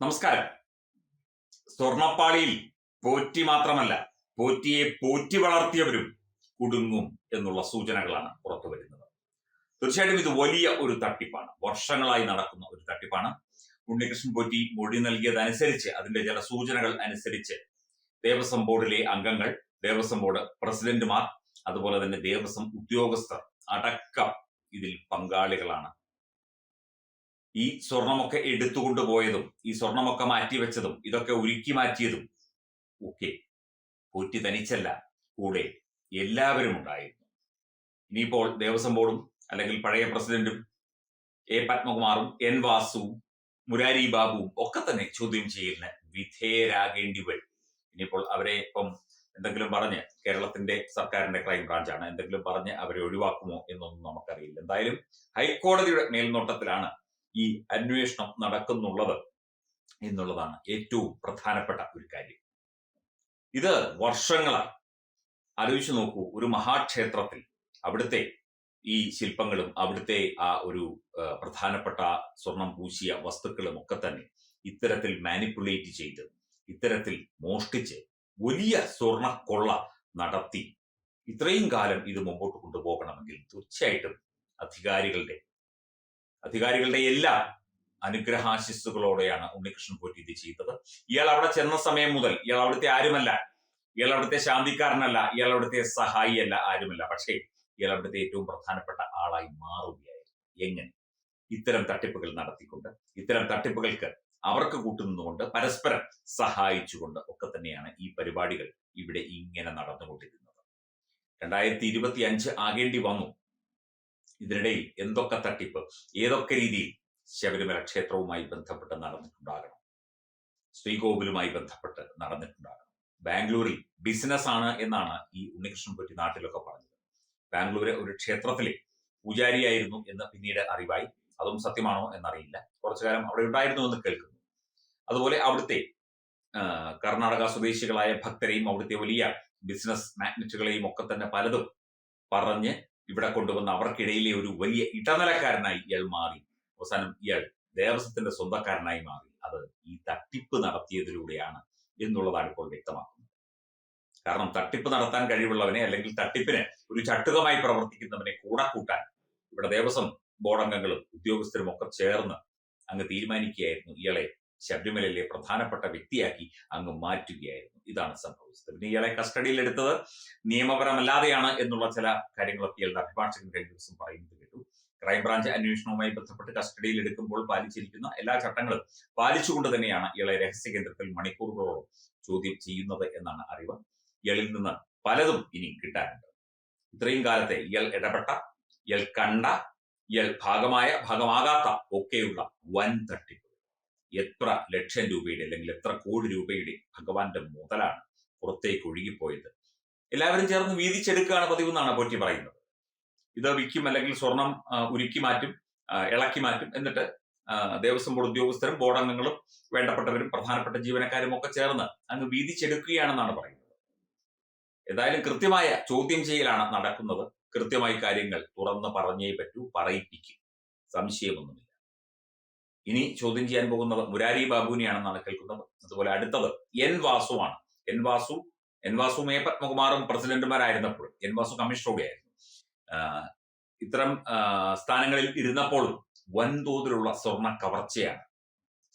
നമസ്കാരം. സ്വർണപ്പാളിയിൽ പോറ്റി മാത്രമല്ല പോറ്റിയെ പോറ്റി വളർത്തിയവരും കുടുങ്ങും എന്നുള്ള സൂചനകളാണ് പുറത്തു വരുന്നത്. തീർച്ചയായിട്ടും ഇത് വലിയ ഒരു തട്ടിപ്പാണ്. വർഷങ്ങളായി നടക്കുന്ന ഒരു തട്ടിപ്പാണ്. ഉണ്ണികൃഷ്ണൻ പോറ്റി മൊഴി നൽകിയതനുസരിച്ച് അതിന്റെ ചില സൂചനകൾ അനുസരിച്ച് ദേവസ്വം ബോർഡിലെ അംഗങ്ങൾ ദേവസ്വം ബോർഡ് പ്രസിഡന്റുമാർ അതുപോലെ തന്നെ ദേവസ്വം ഉദ്യോഗസ്ഥർ അടക്കം ഇതിൽ പങ്കാളികളാണ് ഈ സ്വർണമൊക്കെ എടുത്തുകൊണ്ട് പോയതും ഈ സ്വർണമൊക്കെ മാറ്റിവെച്ചതും ഇതൊക്കെ ഉരുക്കി മാറ്റിയതും ഒക്കെ പോറ്റി തനിച്ചല്ല കൂടെ എല്ലാവരും ഉണ്ടായിരുന്നു. ഇനിയിപ്പോൾ ദേവസ്വം ബോർഡും അല്ലെങ്കിൽ പഴയ പ്രസിഡന്റും എ പത്മകുമാറും എൻ വാസുവും മുരാരി ബാബുവും ഒക്കെ തന്നെ ചോദ്യം ചെയ്യലിന് വിധേയരാകേണ്ടി വരും. ഇനിയിപ്പോൾ അവരെ ഇപ്പം എന്തെങ്കിലും പറഞ്ഞ് കേരളത്തിന്റെ സർക്കാരിന്റെ ക്രൈം ബ്രാഞ്ചാണ് എന്തെങ്കിലും പറഞ്ഞ് അവരെ ഒഴിവാക്കുമോ എന്നൊന്നും നമുക്കറിയില്ല. എന്തായാലും ഹൈക്കോടതിയുടെ മേൽനോട്ടത്തിലാണ് ഈ അന്വേഷണം നടക്കുന്നുള്ളത് എന്നുള്ളതാണ് ഏറ്റവും പ്രധാനപ്പെട്ട ഒരു കാര്യം. ഇത് വർഷങ്ങളായി. ആലോചിച്ചു നോക്കൂ ഒരു മഹാക്ഷേത്രത്തിൽ അവിടുത്തെ ഈ ശില്പങ്ങളും അവിടുത്തെ ആ ഒരു പ്രധാനപ്പെട്ട സ്വർണം പൂശിയ വസ്തുക്കളും ഒക്കെ തന്നെ ഇത്തരത്തിൽ മാനിപ്പുലേറ്റ് ചെയ്ത് ഇത്തരത്തിൽ മോഷ്ടിച്ച് വലിയ സ്വർണ കൊള്ള നടത്തി ഇത്രയും കാലം ഇത് മുമ്പോട്ട് കൊണ്ടുപോകണമെങ്കിൽ തീർച്ചയായിട്ടും അധികാരികളുടെ അധികാരികളുടെ എല്ലാ അനുഗ്രഹാശിസ്സുകളോടെയാണ് ഉണ്ണികൃഷ്ണൻ പോറ്റി ഇത് ചെയ്തത്. ഇയാൾ അവിടെ ചെന്ന സമയം മുതൽ ഇയാൾ അവിടുത്തെ ആരുമല്ല. ഇയാൾ അവിടുത്തെ ശാന്തിക്കാരനല്ല. ഇയാൾ അവിടുത്തെ സഹായിയല്ല ആരുമല്ല. പക്ഷേ ഇയാൾ അവിടുത്തെ ഏറ്റവും പ്രധാനപ്പെട്ട ആളായി മാറുകയായിരുന്നു. എങ്ങനെ? ഇത്തരം തട്ടിപ്പുകൾ നടത്തിക്കൊണ്ട് ഇത്തരം തട്ടിപ്പുകൾക്ക് അവർക്ക് കൂട്ടുനിന്നുകൊണ്ട് പരസ്പരം സഹായിച്ചുകൊണ്ട് ഒക്കെ തന്നെയാണ് ഈ പരിപാടികൾ ഇവിടെ ഇങ്ങനെ നടന്നുകൊണ്ടിരുന്നത്. രണ്ടായിരത്തി ഇരുപത്തി അഞ്ച് ആകേണ്ടി വന്നു. ഇതിനിടയിൽ എന്തൊക്കെ തട്ടിപ്പ് ഏതൊക്കെ രീതിയിൽ ശബരിമല ക്ഷേത്രവുമായി ബന്ധപ്പെട്ട് നടന്നിട്ടുണ്ടാകണം ശ്രീകോവിലുമായി ബന്ധപ്പെട്ട് നടന്നിട്ടുണ്ടാകണം. ബാംഗ്ലൂരിൽ ബിസിനസ് ആണ് എന്നാണ് ഈ ഉണ്ണികൃഷ്ണൻ പറ്റി നാട്ടിലൊക്കെ പറഞ്ഞത്. ബാംഗ്ലൂര് ഒരു ക്ഷേത്രത്തിലെ പൂജാരിയായിരുന്നു എന്ന് പിന്നീട് അറിവായി. അതും സത്യമാണോ എന്നറിയില്ല. കുറച്ചു കാലം അവിടെ ഉണ്ടായിരുന്നു എന്ന് കേൾക്കുന്നു. അതുപോലെ അവിടുത്തെ കർണാടക സ്വദേശികളായ ഭക്തരെയും അവിടുത്തെ വലിയ ബിസിനസ് മാഗ്നറ്റുകളെയും ഒക്കെ തന്നെ പലതും പറഞ്ഞ് ഇവിടെ കൊണ്ടുവന്ന് അവർക്കിടയിലെ ഒരു വലിയ ഇടനിലക്കാരനായി ഇയാൾ മാറി. അവസാനം ഇയാൾ ദേവസ്വത്തിന്റെ സ്വന്തക്കാരനായി മാറി. അത് ഈ തട്ടിപ്പ് നടത്തിയതിലൂടെയാണ് എന്നുള്ളതാണ് ഇപ്പോൾ വ്യക്തമാക്കുന്നത്. കാരണം തട്ടിപ്പ് നടത്താൻ കഴിവുള്ളവനെ അല്ലെങ്കിൽ തട്ടിപ്പിന് ഒരു ചട്ടുകമായി പ്രവർത്തിക്കുന്നവനെ കൂടെ കൂട്ടാൻ ഇവിടെ ദേവസ്വം ബോർഡ് അംഗങ്ങളും ഉദ്യോഗസ്ഥരും ഒക്കെ ചേർന്ന് അങ്ങ് തീരുമാനിക്കുകയായിരുന്നു ഇയാളെ ശബരിമലയിലെ പ്രധാനപ്പെട്ട വ്യക്തിയാക്കി അങ്ങ് മാറ്റുകയായിരുന്നു. ഇതാണ് സംഭവിച്ചത്. പിന്നെ ഇയാളെ കസ്റ്റഡിയിൽ എടുത്തത് നിയമപരമല്ലാതെയാണ് എന്നുള്ള ചില കാര്യങ്ങളൊക്കെ ഇയാളുടെ അഭിഭാഷകൻ കഴിഞ്ഞ ദിവസം പറയുന്നത് കേട്ടു. ക്രൈംബ്രാഞ്ച് അന്വേഷണവുമായി ബന്ധപ്പെട്ട് കസ്റ്റഡിയിൽ എടുക്കുമ്പോൾ പാലിച്ചിരിക്കുന്ന എല്ലാ ചട്ടങ്ങളും പാലിച്ചുകൊണ്ട് തന്നെയാണ് ഇയാളെ രഹസ്യ കേന്ദ്രത്തിൽ മണിക്കൂറുകളോളം ചോദ്യം ചെയ്യുന്നത് എന്നാണ് അറിവ്. ഇയാളിൽ നിന്ന് പലതും ഇനി കിട്ടാനുണ്ട്. ഇത്രയും കാലത്തെ ഇയാൾ ഇടപെട്ട ഇയാൾ കണ്ട ഇയാൾ ഭാഗമായ ഭാഗമാകാത്ത ഒക്കെയുള്ള വൻ തട്ടിപ്പ്. എത്ര ലക്ഷം രൂപയുടെ അല്ലെങ്കിൽ എത്ര കോടി രൂപയുടെ ഭഗവാന്റെ മുതലാണ് പുറത്തേക്ക് ഒഴുകിപ്പോയത്. എല്ലാവരും ചേർന്ന് വീതിച്ചെടുക്കുകയാണ് പതിവ് എന്നാണ് പോറ്റി പറയുന്നത്. ഇത് വിൽക്കും അല്ലെങ്കിൽ സ്വർണം ഉരുക്കി മാറ്റും ഇളക്കി മാറ്റും എന്നിട്ട് ദേവസ്വം ബോർഡ് ഉദ്യോഗസ്ഥരും ബോർഡ് അംഗങ്ങളും വേണ്ടപ്പെട്ടവരും പ്രധാനപ്പെട്ട ജീവനക്കാരും ഒക്കെ ചേർന്ന് അങ്ങ് വീതിച്ചെടുക്കുകയാണെന്നാണ് പറയുന്നത്. ഏതായാലും കൃത്യമായ ചോദ്യം ചെയ്യലാണ് നടക്കുന്നത്. കൃത്യമായി കാര്യങ്ങൾ തുറന്ന് പറഞ്ഞേ പറ്റൂ പറയിപ്പിക്കും. സംശയമൊന്നുമില്ല. ഇനി ചോദ്യം ചെയ്യാൻ പോകുന്നത് മുരാരി ബാബുവിനെയാണെന്നാണ് കേൾക്കുന്നത്. അതുപോലെ അടുത്തത് എൻ വാസുവാണ്. എൻ വാസു എൻ വാസു മേ പത്മകുമാറും പ്രസിഡന്റുമാരായിരുന്നപ്പോൾ എൻ വാസു കമ്മീഷണറുകയായിരുന്നു ഇത്തരം സ്ഥാനങ്ങളിൽ ഇരുന്നപ്പോഴും വൻതോതിലുള്ള സ്വർണ കവർച്ചയാണ്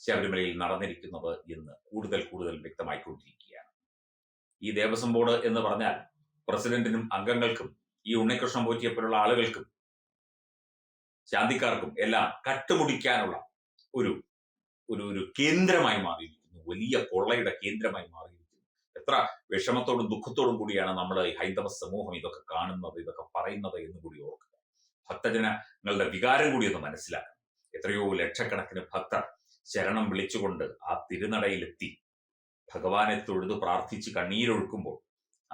ശബരിമലയിൽ നടന്നിരിക്കുന്നത് എന്ന് കൂടുതൽ കൂടുതൽ വ്യക്തമായിക്കൊണ്ടിരിക്കുകയാണ്. ഈ ദേവസ്വം ബോർഡ് എന്ന് പറഞ്ഞാൽ പ്രസിഡന്റിനും അംഗങ്ങൾക്കും ഈ ഉണ്ണികൃഷ്ണൻ പോറ്റിയെപ്പോലുള്ള ആളുകൾക്കും ശാന്തിക്കാർക്കും എല്ലാം കട്ടുമുടിക്കാനുള്ള ഒരു ഒരു ഒരു കേന്ദ്രമായി മാറിയിരിക്കുന്നു. വലിയ കൊള്ളയുടെ കേന്ദ്രമായി മാറിയിരിക്കുന്നു. എത്ര വിഷമത്തോടും ദുഃഖത്തോടും കൂടിയാണ് നമ്മൾ ഈ ഹൈന്ദവ സമൂഹം ഇതൊക്കെ കാണുന്നത് ഇതൊക്കെ പറയുന്നത് എന്ന് കൂടി ഓർക്കുക. ഭക്തജനങ്ങളുടെ വികാരം കൂടി ഒന്ന് മനസ്സിലാക്കണം. എത്രയോ ലക്ഷക്കണക്കിന് ഭക്തർ ശരണം വിളിച്ചുകൊണ്ട് ആ തിരുനടയിലെത്തി. ഭഗവാനെ തൊഴുതു പ്രാർത്ഥിച്ച് കണ്ണീരൊഴുക്കുമ്പോൾ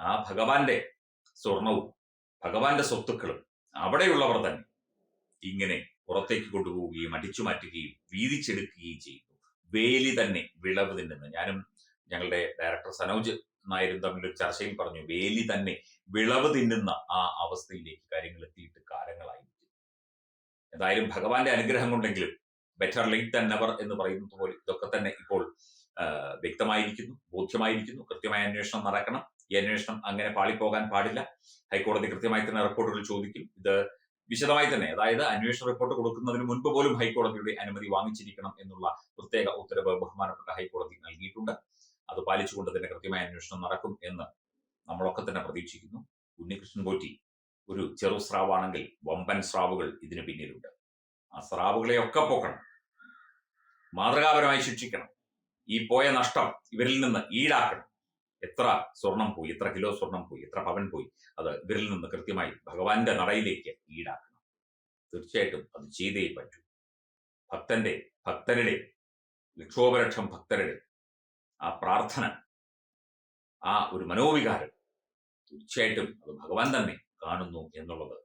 ആ ഭഗവാന്റെ സ്വർണവും ഭഗവാന്റെ സ്വത്തുക്കളും അവിടെയുള്ളവർ തന്നെ ഇങ്ങനെ പുറത്തേക്ക് കൊണ്ടുപോവുകയും അടിച്ചു മാറ്റുകയും വീതിച്ചെടുക്കുകയും ചെയ്യുന്നു വേലി തന്നെ വിളവ് തിന്നുന്നു ഞാനും ഞങ്ങളുടെ ഡയറക്ടർ സനോജ് നായരും തമ്മിലൊരു ചർച്ചയിൽ പറഞ്ഞു വേലി തന്നെ വിളവ് തിന്നുന്ന ആ അവസ്ഥയിലേക്ക് കാര്യങ്ങൾ എത്തിയിട്ട് കാലങ്ങളായി. എന്തായാലും ഭഗവാന്റെ അനുഗ്രഹം കൊണ്ടെങ്കിലും ബെറ്റർ ലേറ്റ് ദൻ നെവർ എന്ന് പറയുന്നത് പോലെ ഇതൊക്കെ തന്നെ ഇപ്പോൾ വ്യക്തമായിരിക്കുന്നു ബോധ്യമായിരിക്കുന്നു. കൃത്യമായ അന്വേഷണം നടക്കണം. ഈ അന്വേഷണം അങ്ങനെ പാളിപ്പോകാൻ പാടില്ല. ഹൈക്കോടതി കൃത്യമായി തന്നെ റിപ്പോർട്ടുകൾ ചോദിക്കും. ഇത് വിശദമായി തന്നെ അതായത് അന്വേഷണ റിപ്പോർട്ട് കൊടുക്കുന്നതിന് മുൻപ് പോലും ഹൈക്കോടതിയുടെ അനുമതി വാങ്ങിച്ചിരിക്കണം എന്നുള്ള പ്രത്യേക ഉത്തരവ് ബഹുമാനപ്പെട്ട ഹൈക്കോടതി നൽകിയിട്ടുണ്ട്. അത് പാലിച്ചുകൊണ്ട് തന്നെ കൃത്യമായ അന്വേഷണം നടക്കും എന്ന് നമ്മളൊക്കെ തന്നെ പ്രതീക്ഷിക്കുന്നു. ഉണ്ണികൃഷ്ണൻ പോറ്റി ഒരു ചെറു സ്രാവാണെങ്കിൽ വമ്പൻ സ്രാവുകൾ ഇതിന് പിന്നിലുണ്ട്. ആ സ്രാവുകളെയൊക്കെ പോക്കണം. മാതൃകാപരമായി ശിക്ഷിക്കണം. ഈ പോയ നഷ്ടം ഇവരിൽ നിന്ന് ഈടാക്കണം. എത്ര സ്വർണം പോയി എത്ര കിലോ സ്വർണം പോയി എത്ര പവൻ പോയി അത് ഇവരിൽ നിന്ന് കൃത്യമായി ഭഗവാന്റെ നടയിലേക്ക് ഈടാക്കണം. തീർച്ചയായിട്ടും അത് ചെയ്തേ പറ്റൂ. ഭക്തന്റെ ഭക്തരുടെ ലക്ഷോപലക്ഷം ഭക്തരുടെ ആ പ്രാർത്ഥന ആ ഒരു മനോവികാരം തീർച്ചയായിട്ടും അത് ഭഗവാൻ തന്നെ കാണുന്നു എന്നുള്ളത്